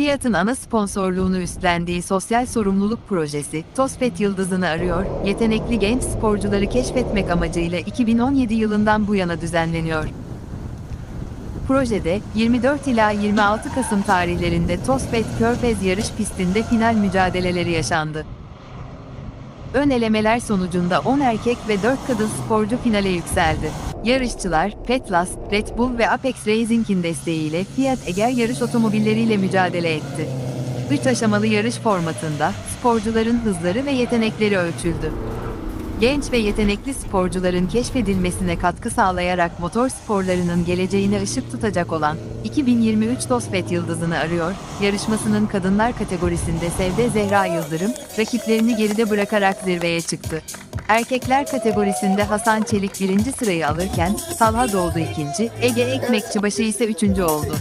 Fiat'ın ana sponsorluğunu üstlendiği sosyal sorumluluk projesi, Tospet Yıldızını arıyor, yetenekli genç sporcuları keşfetmek amacıyla 2017 yılından bu yana düzenleniyor. Projede 24 ila 26 Kasım tarihlerinde Tospet Körfez yarış pistinde final mücadeleleri yaşandı. Ön elemeler sonucunda 10 erkek ve 4 kadın sporcu finale yükseldi. Yarışçılar, Petlas, Red Bull ve Apex Racing'in desteğiyle Fiat Eger yarış otomobilleriyle mücadele etti. 3 aşamalı yarış formatında sporcuların hızları ve yetenekleri ölçüldü. Genç ve yetenekli sporcuların keşfedilmesine katkı sağlayarak motor sporlarının geleceğine ışık tutacak olan 2023 Tospet Yıldızını arıyor, yarışmasının kadınlar kategorisinde Sevde Zehra Yıldırım, rakiplerini geride bırakarak zirveye çıktı. Erkekler kategorisinde Hasan Çelik birinci sırayı alırken, Talha Doğdu ikinci, Ege Ekmekçibaşı ise üçüncü oldu.